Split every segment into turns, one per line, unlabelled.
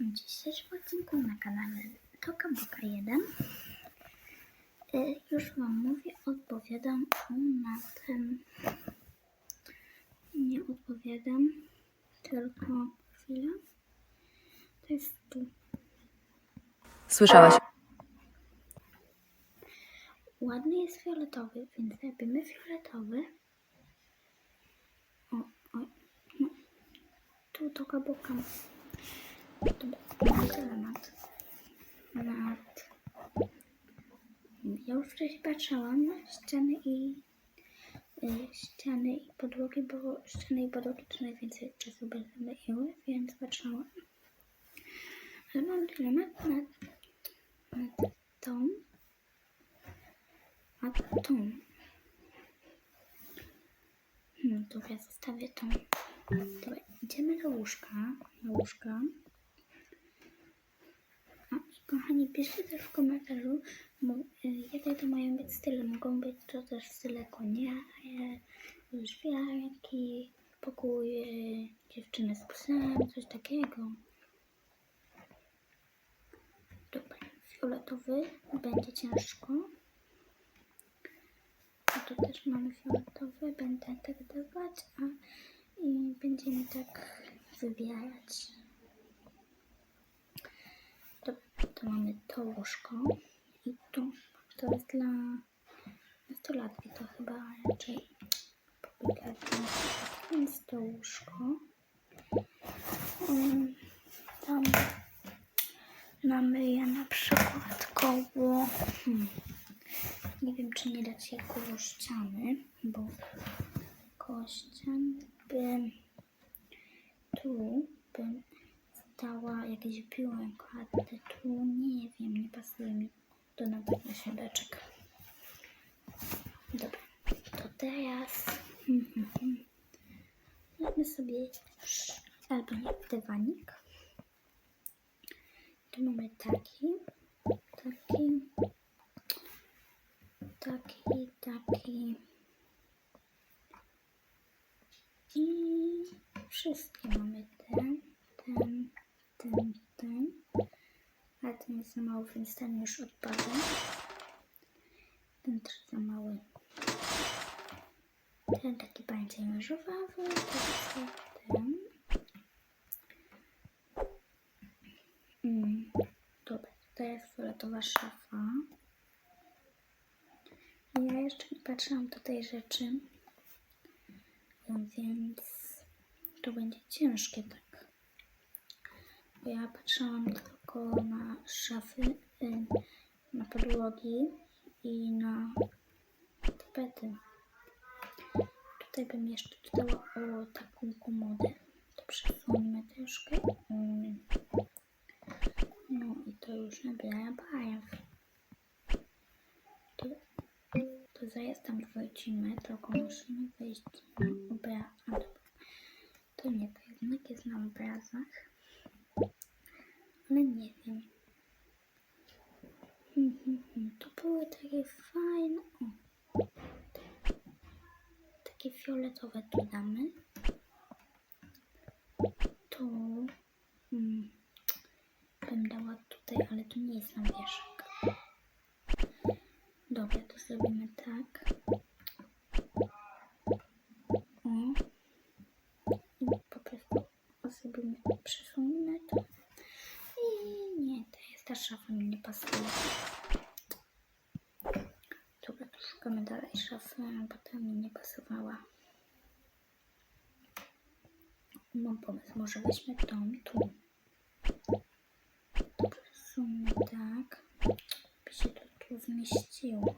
W dzisiejszym odcinku na kanale Toka Boka 1 y, już Wam mówię, odpowiadam na ten nie odpowiadam tylko chwilę to jest tu.
Słyszałaś?
ładny jest fioletowy, więc zrobimy fioletowy. O, o, no. tu Toka Boka Dobra, nad, nad ja już wcześniej patrzyłam na ściany i y, ściany i podłogi, bo ściany i podłogi to najwięcej czasu będę myjły, więc patrzyłam. Ale mam dylemat nad, nad tą a tą. Hmm, to ja zostawię tą. Dobra, idziemy do łóżka. Na łóżka. Kochani, piszcie też w komentarzu, y, jakie to mają być style. Mogą być to też style konie, y, żwiarki, pokój y, dziewczyny z psem, coś takiego. Dobra, fioletowy będzie ciężko. A tu też mamy fioletowy, będę tak dawać, a i będziemy tak wybierać. To, mamy to łóżko i tu to jest dla nastolatki, to chyba raczej. Więc to łóżko. Ym, Tam mamy je na przykład koło. Hmm, nie wiem, czy nie dać je koło ściany, bo koło ściany bym tu bym stała jakieś biurko, a te tu nie wiem, nie pasuje mi do nadania środeczek. Dobra, to teraz zróbmy sobie sz- albo nie dywanik. Tu mamy taki, taki, taki, taki i wszystkie mamy ten, ten, ten, ten, ale ten jest za mały, więc ten już odpada. Ten też za mały. Ten taki to jest ten. Mm, dobra, to jest fioletowa szafa. Ja jeszcze nie patrzyłam do tej rzeczy, więc to będzie ciężkie tak. Ja patrzyłam tylko na szafy, y, na podłogi i na tapety. Tutaj bym jeszcze dodała o taką komodę. To przesuńmy troszkę. Mm. No i to już nabiera barw. To, to zaraz tam wrócimy, tylko musimy wejść na obraz. To nie, to jednak jest na obrazach. Ale nie wiem. Hmm. To były takie fajne. O. Takie fioletowe tu damy. Tu hmm, bym dała tutaj, ale to nie jest na wierzch. Dobra, to zrobimy tak. O. I po prostu zrobimy, przesunę to. I nie, szafa mi nie pasuje. Dobra, to szukamy dalej szafy, bo ta mi nie pasowała. Mam pomysł, może weźmy tą tu. To przesunę tak, by się to tu zmieściło.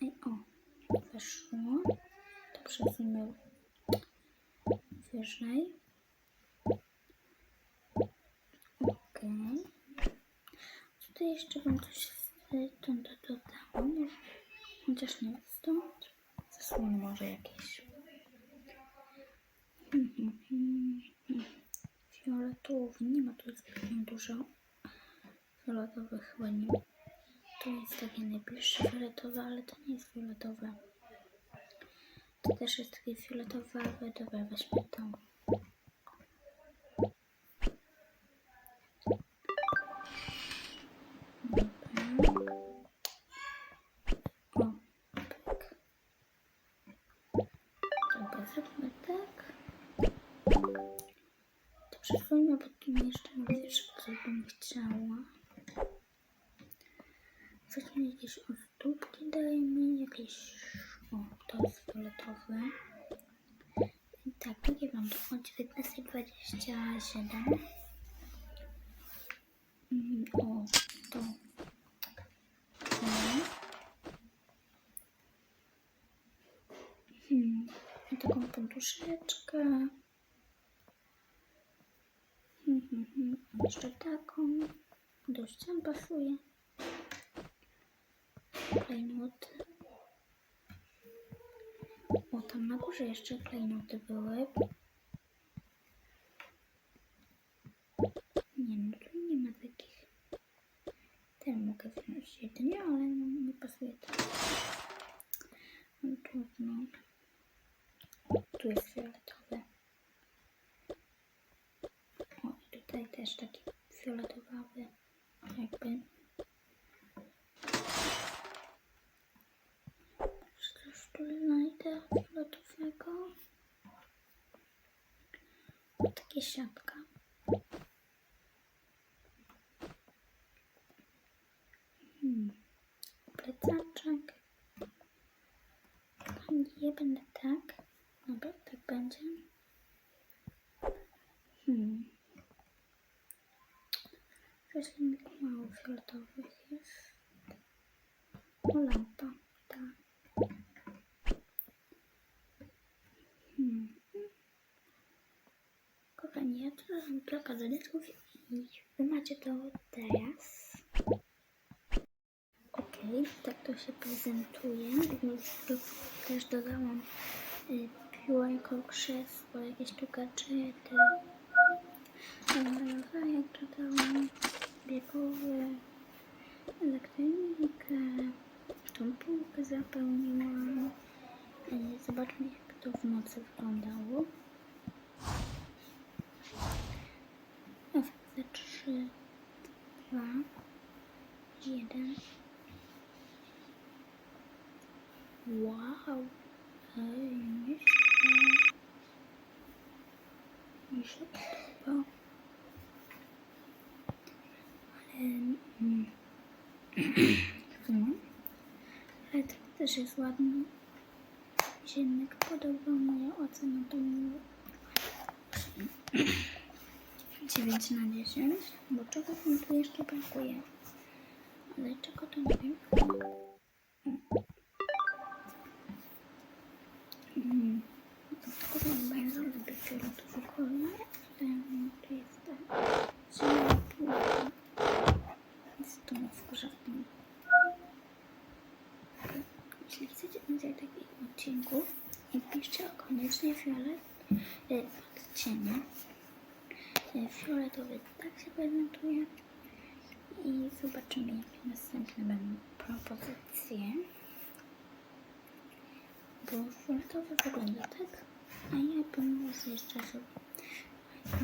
I o, weszło. To przesunę wyżej. Tutaj jeszcze bym coś stąd dodała. Może, chociaż nie stąd. Zasłony może jakieś. Fioletowy. Nie ma tu zbyt dużo fioletowych chyba nie. To jest takie najbliższe fioletowe, ale to nie jest fioletowe. To też jest takie fioletowe, ale dobra, weźmy tą. Przesuńmy, bo tu jeszcze nie wiesz, co bym chciała. Weźmy jakieś ozdóbki, dajmy jakieś... O, to jest fioletowe. Tak, jakie mam tu? O, 19,27. Mm, o, to. Hmm. Taką poduszeczkę. Hmm, hmm, hmm. Jeszcze taką. Do ścian pasuje. Klejnoty. O, tam na górze jeszcze klejnoty były. Nie no, tu nie ma takich. Ten mogę wziąć jedynie, ale no, nie pasuje to. No trudno. Tu jest fioletowe. O, i tutaj też taki fioletowawy. Jakby. Coś tu znajdę fioletowego. Takie siatka. Hmm. Plecaczek. Nie będę tak. Dobra, tak będzie. Hmm. Roślinek mało fioletowych jest. O, lampa. Tak. Hmm. Kochani, ja tu mam kilka zaletków i wy macie to teraz. Okej, tak to się prezentuje. Już tu też dodałam y, piłeko, krzesło, jakieś tu gadżety. Jak dodałam biegowe, elektronikę, tą półkę zapełniłam. Y, Zobaczmy jak to w nocy wyglądało. Efekt za 3, 2, 1. Wow. Ej, nieźle. Mi się podoba. Ale... Mm, no. Ale to też jest ładny. Mi się jednak podoba ocena to miło. 9 na 10, bo czegoś mi tu jeszcze brakuje. Ale czego to nie wiem. Mm. Tylko mam bardzo lubię fioletowy kolor. Ten tu jest ta zielona piłka. Jest to wkurza w tym. Jeśli chcecie więcej takich odcinków, piszcie koniecznie fiolet e, odcienie. E, Fioletowy tak się prezentuje. I zobaczymy, jakie następne będą propozycje. Bo fioletowy wygląda tak, a ja bym jeszcze sobie...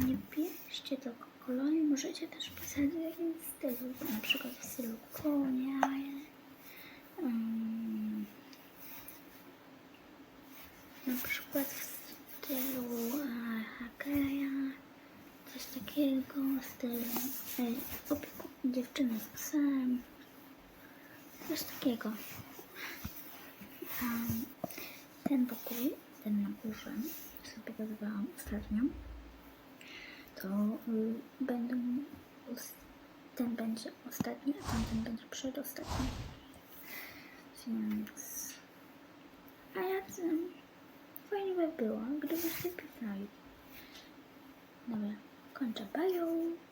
Nie bierzcie tego koloru, możecie też pisać w jakimś stylu, na przykład w stylu konia, um, na przykład w stylu e, Hakeja, coś takiego, styl e, opiekun, dziewczyna z psem, coś takiego. Um, ten pokój, ten na górze, co pokazywałam ostatnio, to y, będą, ten będzie ostatni, a tamten będzie przedostatni. Więc, a ja fajnie by było, gdybyście pisali. Dobra, kończę, bye!